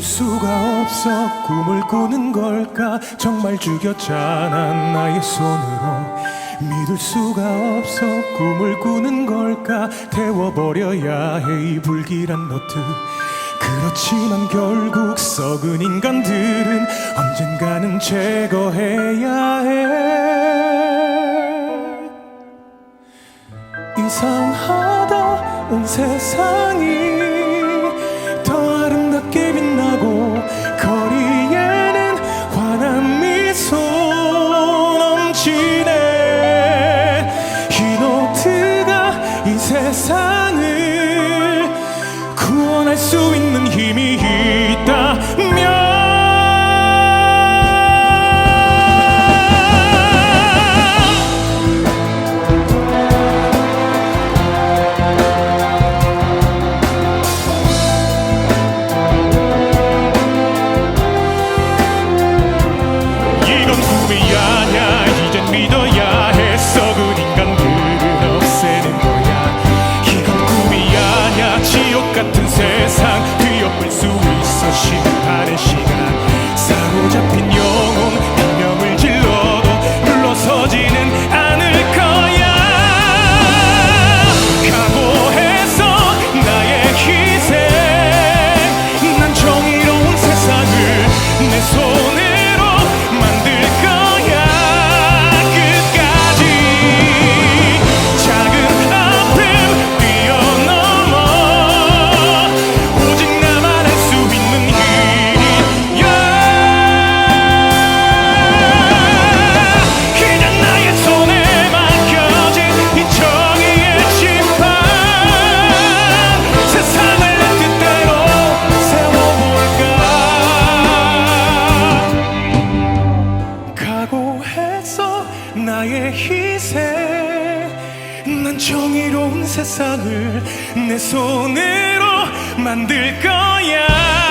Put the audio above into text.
수가 없어 꿈을 꾸는 걸까? 정말 죽였잖아 나의 손으로 믿을 수가 없어 꿈을 꾸는 걸까? 태워버려야 해 이 불길한 노트. 그렇지만 결국 썩은 인간들은 언젠가는 제거해야 해. 이상하다 온 세상이 수 있는 힘이 있다면 나의 희생 난 정의로운 세상을 내 손으로 만들 거야